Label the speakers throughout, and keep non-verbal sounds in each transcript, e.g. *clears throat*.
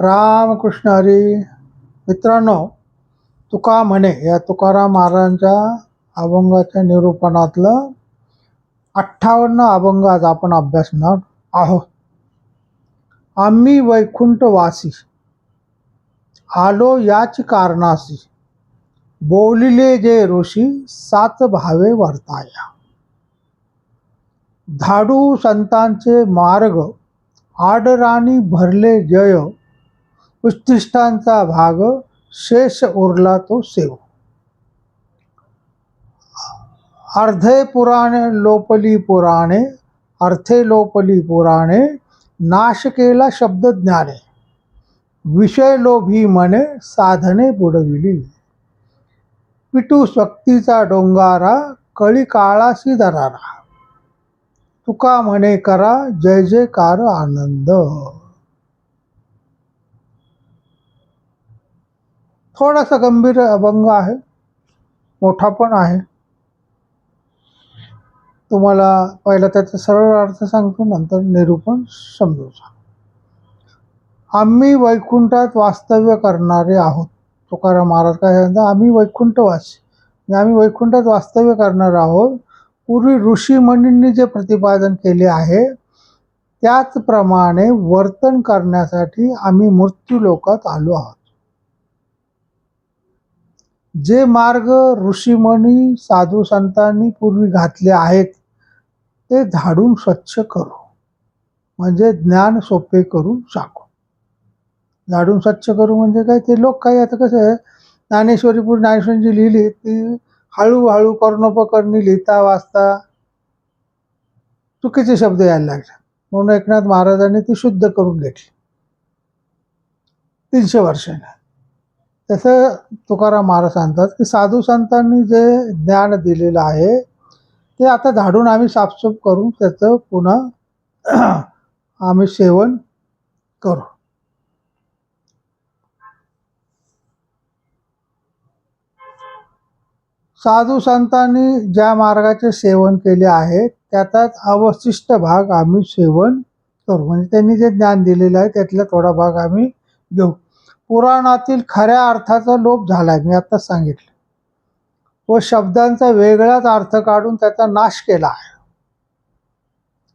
Speaker 1: रामकृष्ण हरी. मित्रांनो तुका म्हणे या तुकाराम महाराजांच्या अभंगाच्या निरूपणातलं अठ्ठावन्न अभंग आज आपण अभ्यासणार आहोत. आम्ही वैकुंठवासी. आलो याच कारणासी. बोलिले जे ऋषी सात भावे वर्ताया. धाडू संतांचे मार्ग आडराणी भरले जय. उच्छिष्टांचा भाग शेष उरला तो सेव. अर्धे पुराणे लोपली पुराणे अर्थे लोपली पुराणे नाश केला शब्द ज्ञाने. विषय लोभी मने साधने बुडविली. पिटू शक्तीचा डोंगारा कळी काळाशी दरारा. तुका म्हणे करा जय जयकार आनंद. थोडासा गंभीर अभंग आहे. मोठा पण आहे. तुम्हाला पहिला त्याचा सरळ अर्थ सांगतो नंतर निरूपण समजू सांग आम्ही वैकुंठात वास्तव्य करणारे आहोत. तुकाराम महाराज काय सांगतात आम्ही वैकुंठवासी. म्हणजे आम्ही वैकुंठात वास्तव्य करणार आहोत. पूर्वी ऋषीमुनींनी जे प्रतिपादन केले आहे त्याचप्रमाणे वर्तन करण्यासाठी आम्ही मृत्यू लोकात आलो आहोत. जे मार्ग ऋषीमणी साधू संतांनी पूर्वी घातले आहेत ते झाडून स्वच्छ करू. म्हणजे ज्ञान सोपे करून सांगू झाडून स्वच्छ करू म्हणजे काय? ते लोक काही आता कसं आहे ज्ञानेश्वरी पूर्ण जी लिहिली ती हळूहळू कर्णोपकरणी लिहिता वाचता. चुकीचे शब्द यायला लागले. म्हणून एकनाथ महाराजांनी ती शुद्ध करून घेतली. तीनशे वर्षाने. तसं तुकाराम महाराज सांगतात की साधू संतांनी जे ज्ञान दिलेलं आहे ते आता झाडून आम्ही साफसूफ करून त्याचं पुन्हा *clears throat* आम्ही सेवन करू. साधू संतांनी ज्या मार्गाचे सेवन केले आहे त्याचाच अवशिष्ट भाग आम्ही सेवन करू. म्हणजे त्यांनी जे ज्ञान दिलेलं आहे त्यातला थोडा भाग आम्ही घेऊ. पुराणातील खऱ्या अर्थाचा लोप झालाय मी आता सांगितलं. व शब्दांचा वेगळाच अर्थ काढून त्याचा नाश केला आहे.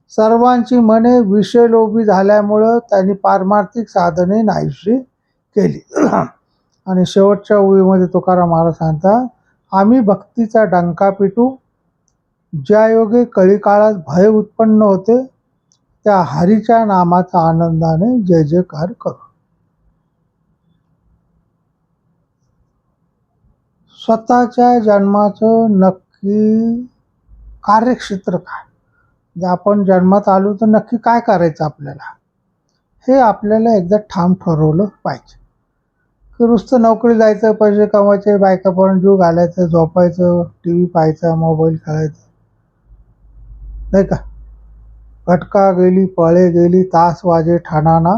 Speaker 1: सर्वांची मने विषयलोभी झाल्यामुळं त्यांनी पारमार्थिक साधने नाहीशी केली. *clears throat* आणि शेवटच्या ओळीमध्ये तुकाराम महाराज सांगतात आम्ही भक्तीचा डंका पिटू ज्या योगे कळीकाळात भय उत्पन्न होते त्या हरीच्या नामाचा आनंदाने जय जयकार करू. स्वतःच्या जन्माचं नक्की कार्यक्षेत्र काय? म्हणजे आपण जन्मात आलो तर नक्की काय करायचं आपल्याला? हे आपल्याला एकदा ठाम ठरवलं पाहिजे. की नुसतं नोकरी जायचं पैसे कमवायचे बायका पण जीव घालायचं झोपायचं टी व्ही पाहायचा मोबाईल खेळायचं. नाही का? घटका गेली पळे गेली तास वाजे ठाणाना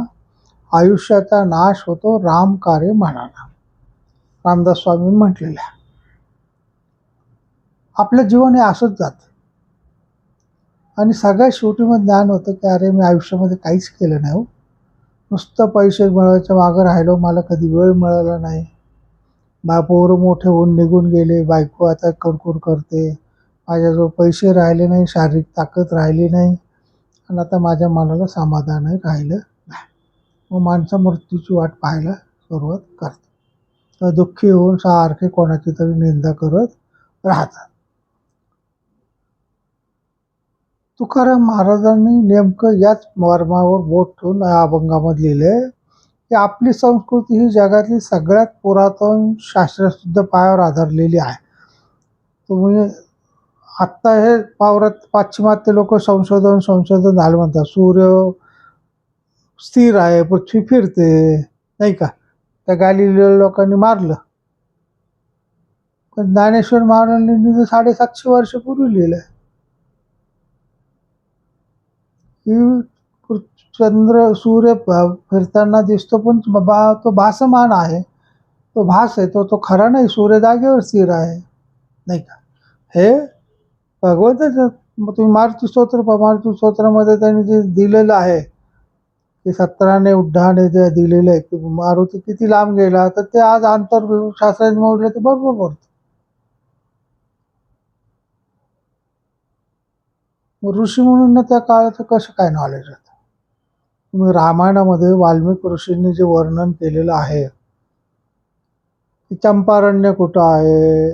Speaker 1: आयुष्याचा नाश होतो राम कार्य म्हणाना रामदास स्वामी म्हटलेलं आहे आपलं जीवन हे असंच जातं. आणि सगळ्यात शेवटी मग ज्ञान होतं की अरे मी आयुष्यामध्ये काहीच केलं नाही हो. नुसतं पैसे मिळवायच्या मागं राहिलो मला कधी वेळ मिळाला नाही. बा पोरं मोठे होऊन निघून गेले बायको आता कुरकुर करते. माझ्याजवळ पैसे राहिले नाही शारीरिक ताकद राहिली नाही. आणि आता माझ्या मनाला समाधानही राहिलं नाही. मग माणसं मृत्यूची वाट पाहायला सुरुवात करते दुःखी होऊन सारखे कोणाची तरी निंदा करत राहतात. तुकाराम महाराजांनी नेमकं याच मर्मावर बोट ठेवून या अभंगामध्ये लिहिले की आपली संस्कृती ही जगातली सगळ्यात पुरातन शास्त्रशुद्ध पायावर आधारलेली आहे. तुम्ही आत्ता हे पावरात पाश्चिमात्य लोक संशोधन संशोधन झालं म्हणतात. सूर्य स्थिर आहे पृथ्वी फिरते नाही का? त्या गालिलेल्या लोकांनी मारलं. पण ज्ञानेश्वर महाराजांनी तर साडेसातशे वर्षपूर्वी लिहिलं आहे की चंद्र सूर्य फिरताना दिसतो पण बा तो भासमान आहे. तो भास आहे तो तो खरा नाही सूर्य जागेवर स्थिर आहे. नाही का? हे भगवंतच मग तुम्ही मारुती स्तोत्र मारुती स्तोत्रामध्ये त्यांनी जे दिलेलं आहे की सत्तराने उड्डाणे जे दिलेले आहे की मारुती किती लांब गेला तर ते आज आंतरशास्त्राने मोडले ते बरोबर पडतं ऋषी म्हणून त्या काळाचं कसं काय नॉलेज होतं? रामायणामध्ये वाल्मिक ऋषींनी जे वर्णन केलेलं आहे की चंपारण्य कुठं आहे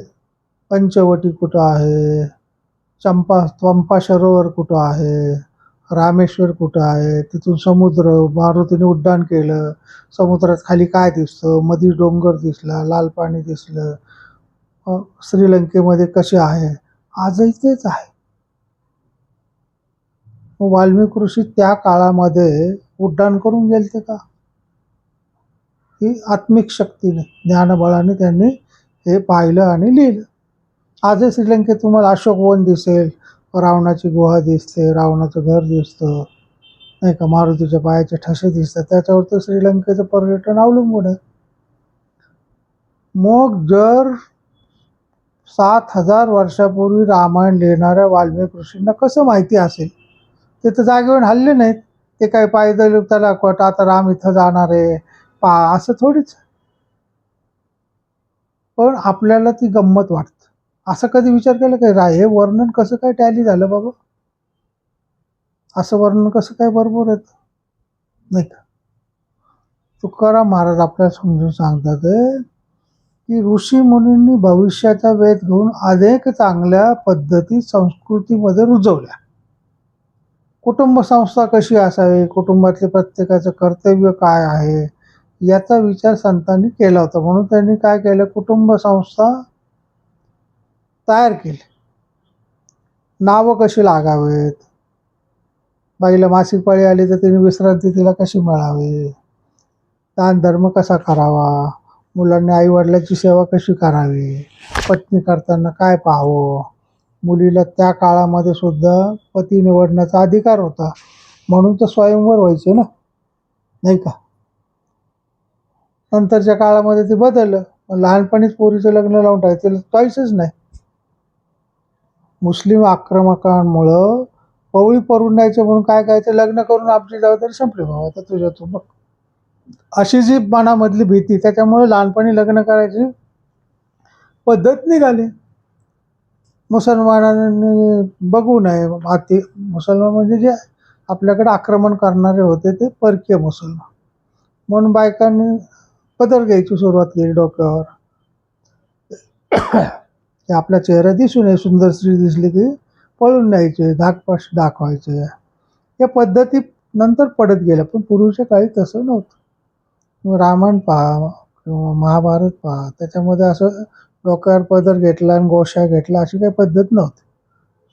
Speaker 1: पंचवटी कुठं आहे चंपा चंपा सरोवर कुठं आहे रामेश्वर कुठं आहे? तिथून समुद्र मारुतीने उड्डाण केलं. समुद्रात खाली काय दिसतं? मधी डोंगर दिसला लाल पाणी दिसलं. श्रीलंकेमध्ये कसे आहे? आजही तेच आहे. मग वाल्मिक ऋषी त्या काळामध्ये उड्डाण करून गेलते का? ही आत्मिक शक्तीने ज्ञानबळाने त्यांनी हे पाहिलं आणि लिहिलं. आजही श्रीलंकेत तुम्हाला अशोक वन दिसेल. रावणाची गुहा दिसते रावणाचं घर दिसतं नाही का? मारुतीच्या पायाचे ठसे दिसतात. त्याच्यावर तर श्रीलंकेचं पर्यटन अवलंबून आहे. मग जर सात हजार वर्षापूर्वी रामायण लिहिणाऱ्या वाल्मिक ऋषींना कसं माहिती असेल? ते तर जागेवर हल्ले नाहीत. ते काय पायदल त्याला कोट आता राम इथं जाणार आहे. पा असं थोडीच पण आपल्याला ती गंमत वाटते. असं कधी विचार केला काय रा हे वर्णन कसं काय टॅली झालं बाबा? असं वर्णन कसं काय बरोबर येतं नाही का? तुकाराम महाराज आपल्याला समजून सांगतात की ऋषी मुनींनी भविष्याचा वेध घेऊन अनेक चांगल्या पद्धती संस्कृतीमध्ये रुजवल्या. कुटुंब संस्था कशी असावी? कुटुंबातले प्रत्येकाचं कर्तव्य काय आहे? याचा विचार संतांनी केला होता. म्हणून त्यांनी काय केलं? कुटुंब संस्था तयार केली. नावं कशी लागावेत? बाईला मासिक पाळी आली तर तिने विश्रांती तिला कशी मिळावी? दान धर्म कसा करावा? मुलांनी आईवडिलांची सेवा कशी करावी? पत्नी करताना काय पाहावं? मुलीला त्या काळामध्ये सुद्धा पती निवडण्याचा अधिकार होता. म्हणून तर स्वयंवर व्हायचे ना? नाही का? नंतरच्या काळामध्ये ते बदललं. लहानपणीच पोरीचं लग्न लावून टाकायचं चॉईसच नाही. मुस्लिम आक्रमकांमुळं पवळी परून द्यायचं म्हणून काय काय ते लग्न करून आपली जबाबदारी संपली बाबा आता तुझ्या तू बघ. अशी जी मनामधली भीती त्याच्यामुळे लहानपणी लग्न करायची पद्धत निघाली. मुसलमानांनी बघू नये. आती मुसलमान म्हणजे जे आपल्याकडे आक्रमण करणारे होते ते परकीय मुसलमान. म्हणून बायकांनी पदर घ्यायची सुरुवात केली डोक्यावर. ते आपला चेहरा दिसू नये सुंदर स्त्री दिसली की पळून न्यायचे धाकपाश दाखवायचे. या पद्धती नंतर पडत गेल्या पण पूर्वीच्या काळी तसं नव्हतं. रामायण पहा किंवा महाभारत पहा त्याच्यामध्ये असं डोक्यावर पदर घेतला आणि गोशा घेतला अशी काही पद्धत नव्हती.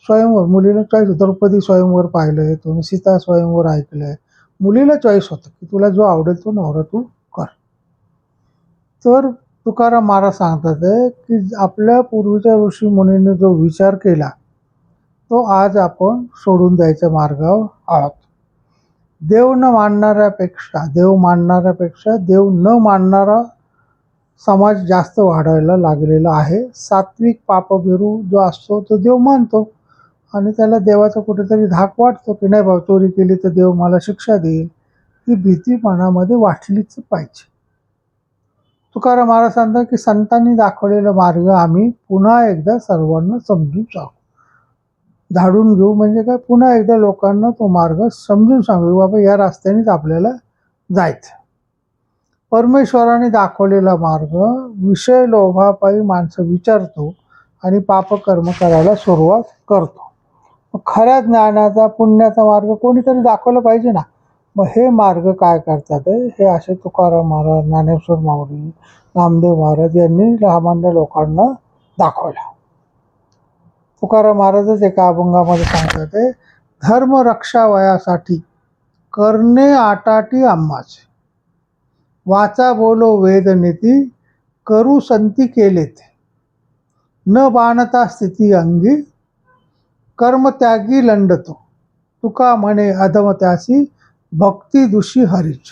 Speaker 1: स्वयंवर मुलीला चॉईस द्रौपदी स्वयंवर पाहिलं आहे तुम्ही सीता स्वयंवर ऐकलं आहे मुलीला चॉईस होतं की तुला जो आवडेल तो नवरा तू कर. तर तुकाराम महाराज सांगतात आहे की आपल्या पूर्वीच्या ऋषी मुनींनी जो विचार केला तो आज आपण सोडून द्यायच्या मार्गावर आहोत. देव न मानणाऱ्यापेक्षा देव मानणाऱ्यापेक्षा देव न मानणारा समाज जास्त वाढायला लागलेला आहे. सात्विक पापभिरू जो असतो तो देव मानतो आणि त्याला देवाचा कुठेतरी धाक वाटतो की नाही भाऊ चोरी केली तर देव मला शिक्षा देईल. ही भीती मनामध्ये वाटलीच पाहिजे. तुकाराम महाराज सांगतात की संतांनी दाखवलेला मार्ग आम्ही पुन्हा एकदा सर्वांना समजून सांगू. झाडून घेऊ म्हणजे काय? पुन्हा एकदा लोकांना तो मार्ग समजून सांगू बाबा या रस्त्यानेच आपल्याला जायचं. परमेश्वराने दाखवलेला मार्ग विषय लोभापायी माणसं विचारतो आणि पापकर्म करायला सुरुवात करतो. खऱ्या ज्ञानाचा पुण्याचा मार्ग कोणीतरी दाखवला पाहिजे ना? मग हे मार्ग काय करतात हे? असे तुकाराम महाराज ज्ञानेश्वर माऊली नामदेव महाराज यांनी सामान्य लोकांना दाखवला. तुकाराम महाराजच एका अभंगामध्ये सांगतात धर्म रक्षा वयासाठी करणे आटाटी आम्हाचे. वाचा बोलो वेदनीती करू संती केले ते न बाणता स्थिती अंगी कर्मत्यागी लंडतो. तुका म्हणे अधम त्यासी भक्ती दुषी हरीच.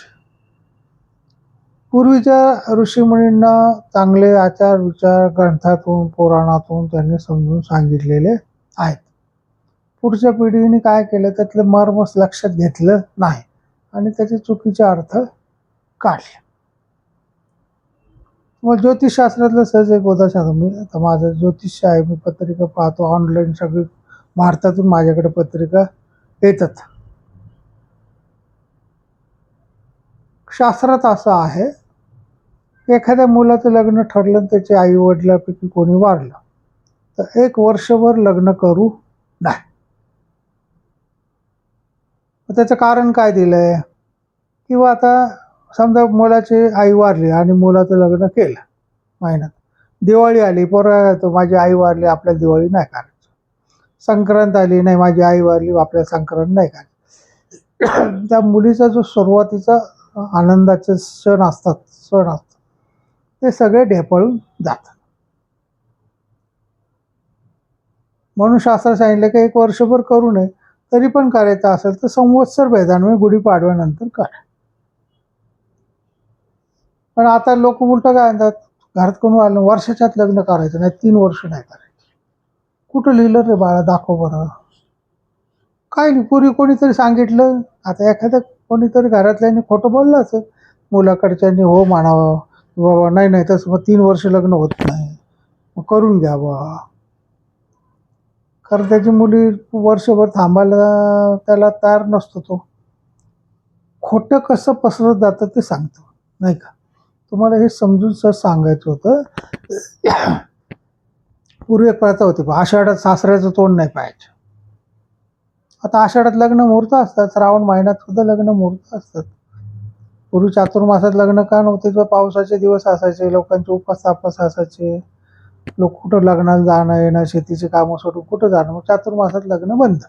Speaker 1: पूर्वीच्या ऋषीमुनींना चांगले आचार विचार ग्रंथातून पुराणातून त्यांनी समजून सांगितलेले आहेत. पुढच्या पिढीने काय केलं त्यातलं मर्मस लक्षात घेतलं नाही आणि त्याचे चुकीचे अर्थ काढले. मग ज्योतिषशास्त्रातलं सहज एक उदाहरण सांगतो मी आता माझं ज्योतिष आहे मी पत्रिका पाहतो ऑनलाईन सगळी भारतातून माझ्याकडे पत्रिका येतात. शास्त्रात असं आहे एखाद्या मुलाचं लग्न ठरलं आणि त्याच्या आई वडिलापैकी कोणी वारलं तर एक वर्षभर लग्न करू नाही त्याचं कारण काय दिलंय? किंवा आता समजा मुलाची आई वारली आणि मुलाचं लग्न केलं महिन्यात दिवाळी आली पोरा तो माझी आई वारली आपल्याला दिवाळी नाही करायची. संक्रांत आली नाही माझी आई वारली आपल्याला संक्रांत नाही करायची. त्या मुलीचा जो सुरुवातीचा आनंदाचे सण असतात सण असतात. ते सगळे ढेपळून जातात. म्हणून शास्त्र सांगितलं की एक वर्षभर करू नये तरी पण करायचं असेल तर संवत्सर भेदांमुळे गुढीपाडव्यानंतर करा. पण आता लोक उलटं काय म्हणतात घरात कोण आलं वर्षाच्यात लग्न करायचं नाही तीन वर्ष नाही करायचं. कुठं लिहिलं रे बाळा दाखव बरं. काय नाही पूर्वी कोणीतरी सांगितलं आता एखादं कोणीतरी घरातल्यानी खोटं बोललं असेल. मुलाकडच्यांनी हो म्हणावं. बाबा नाही नाही तसं मग तीन वर्ष लग्न होत नाही. मग करून घ्या बा. कारण त्याची मुली वर्षभर थांबायला त्याला तयार नसतो तो. खोटं कसं पसरत जातं ते सांगतो. नाही का? तुम्हाला हे समजून सर सांगायचं होतं. पूर्वी एक प्रथा होती आषाढात सासऱ्याचं तोंड नाही पाहायचं. आता आषाढात लग्न मुहूर्त असतात श्रावण महिन्यात सुद्धा लग्न मुहूर्त असतात. पूर्वी चातुर्मासात लग्न का नव्हते? किंवा पावसाचे दिवस असायचे लोकांचे उपास तापास असायचे. लोक कुठं लग्नाला जाणं येणं शेतीची कामं सोडून कुठं जाणं? मग चातुर्मासात लग्न बंद.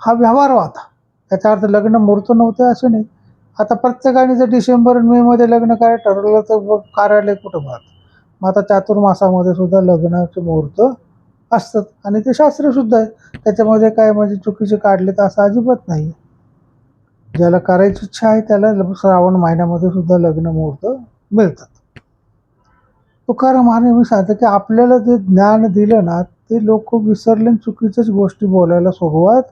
Speaker 1: हा व्यवहार होता. त्याचा अर्थ लग्न मुहूर्त नव्हते असं नाही. आता प्रत्येकाने जर डिसेंबर मेमध्ये लग्न काय ठरवलं तर कार्यालय कुठं पाहत मग आता चातुर्मासामध्ये सुद्धा लग्नाचे मुहूर्त असतात. आणि ते शास्त्रशुद्ध आहे. त्याच्यामध्ये काय म्हणजे चुकीचे काढले तर असं अजिबात नाही ज्याला करायची इच्छा आहे त्याला श्रावण महिन्यामध्ये सुद्धा लग्न मुहूर्त मिळतात. तुकाराम महाराजांनी मी की आपल्याला जे ज्ञान दिलं ना ते लोक विसरले आणि चुकीच्याच गोष्टी बोलायला सुरुवात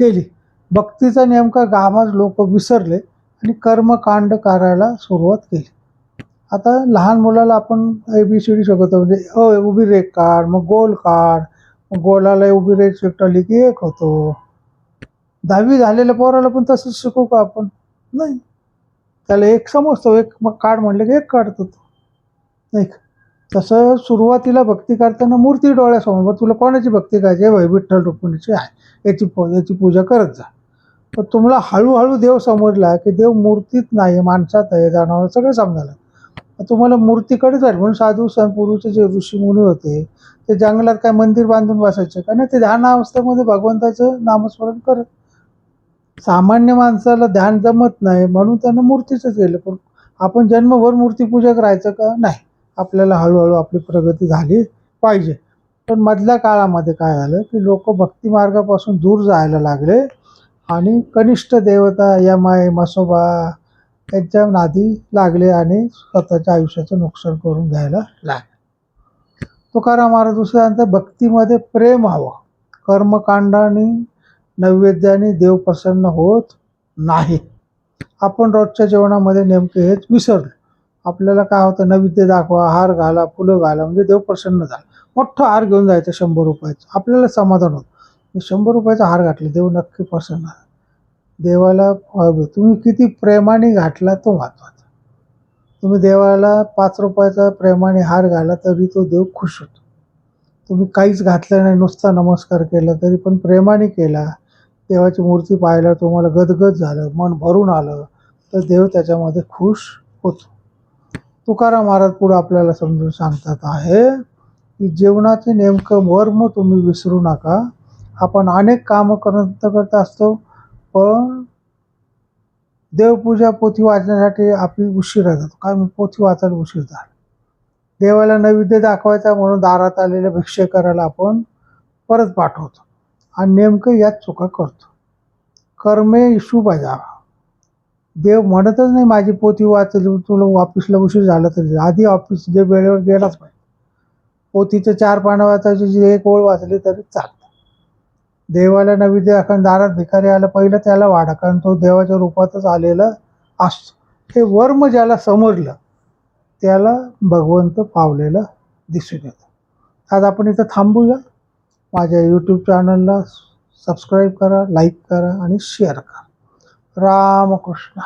Speaker 1: केली. भक्तीचा नेमका गामाज लोक विसरले आणि कर्मकांड करायला सुरुवात केली. आता लहान मुलाला आपण ए बी सी डी शिकवतो म्हणजे अ उभी रेख काढ मग गोल काढ मग गोलाला उभी रेख चिकटवली की एक होतो. दहावी झालेल्या पोराला पण तसंच शिकवू का आपण? नाही. त्याला एक समजतो एक मग काढ म्हणलं की एक काढतो तो. नाही का? तसं सुरुवातीला भक्ती करताना मूर्ती डोळ्यासमोर मग तुला कोणाची भक्ती करायची? आहे? भाई विठ्ठल रुक्मिणीची आहे. याची पू याची पूजा करत जा. तर तुम्हाला हळूहळू देव समजला की देव मूर्तीत नाही माणसात आहे जाणवं सगळं समजायला तुम्हाला मूर्तीकडे जाईल. म्हणून साधू सण पूर्वीचे जे ऋषीमुनी होते ते जंगलात काय मंदिर बांधून बसायचे का? नाही ते ध्यान अवस्थेमध्ये भगवंताचं नामस्मरण करत. सामान्य माणसाला ध्यान जमत नाही म्हणून त्यांना मूर्तीचंच केलं. पण आपण जन्मभर मूर्तीपूजक राहायचं का? नाही. आपल्याला हळूहळू आपली प्रगती झाली पाहिजे. पण मधल्या काळामध्ये काय झालं की लोक भक्ती मार्गापासून दूर जायला लागले. आणि कनिष्ठ देवता यमाय मसोबा त्यांच्या नादी लागले आणि स्वतःच्या आयुष्याचं नुकसान करून घ्यायला लागले. तुकाराम महाराज दुसऱ्यांतर भक्तीमध्ये प्रेम हवं. कर्मकांडाने नैवेद्याने देव प्रसन्न होत नाही. आपण रोजच्या जेवणामध्ये नेमके हेच विसरलो. आपल्याला काय होतं? नैवेद्य दाखवा हार घाला फुलं घाला म्हणजे देव प्रसन्न झाला. मोठं हार घेऊन जायचं शंभर रुपयाचं. आपल्याला समाधान होतं. मी शंभर रुपयाचा हार घातला देव नक्की प्रसन्न झाला. देवाला तुम्ही किती प्रेमाने घातला तो महत्त्वाचा. तुम्ही देवाला पाच रुपयाचा प्रेमाने हार घाला तरी तो देव खुश होतो. तुम्ही काहीच घातलं नाही नुसता नमस्कार केला तरी पण प्रेमाने केला. देवाची मूर्ती पाहिला तुम्हाला गदगद झालं मन भरून आलं तर देव त्याच्यामध्ये खुश होतो. तुकाराम महाराज पुढं आपल्याला समजून सांगतात आहे की जीवनाचे नेमकं मर्म तुम्ही विसरू नका. आपण अनेक कामं करत करत असतो पण देवपूजा पोथी वाचण्यासाठी आपली उशिरा जातो. काय मी पोथी वाचायला उशीर झाला. देवाला नैवेद्य दाखवायचा म्हणून दारात आलेल्या भिक्षे करायला आपण परत पाठवतो. आणि नेमकं यात चुका करतो. कर्मे इशू बजावा देव म्हणतच नाही माझी पोथी वाचली तुला ऑफिसला उशीर झाला तरी आधी ऑफिस जे वेळेवर गेलाच पाहिजे. पोथीचं चार पानं वाचायची जी एक ओळ वाचली तरी चालतं. देवाला नैवेद्य दाखवून दारात भिकारी आलं पहिलं त्याला वाढा कारण तो देवाच्या रूपातच आलेला असतो हे वर्म ज्याला समजलं त्याला भगवंत पावलेलं दिसून येतं. आज आपण इथं थांबूया. माझ्या यूट्यूब चॅनलला सबस्क्राईब करा लाईक करा आणि शेअर करा. रामकृष्ण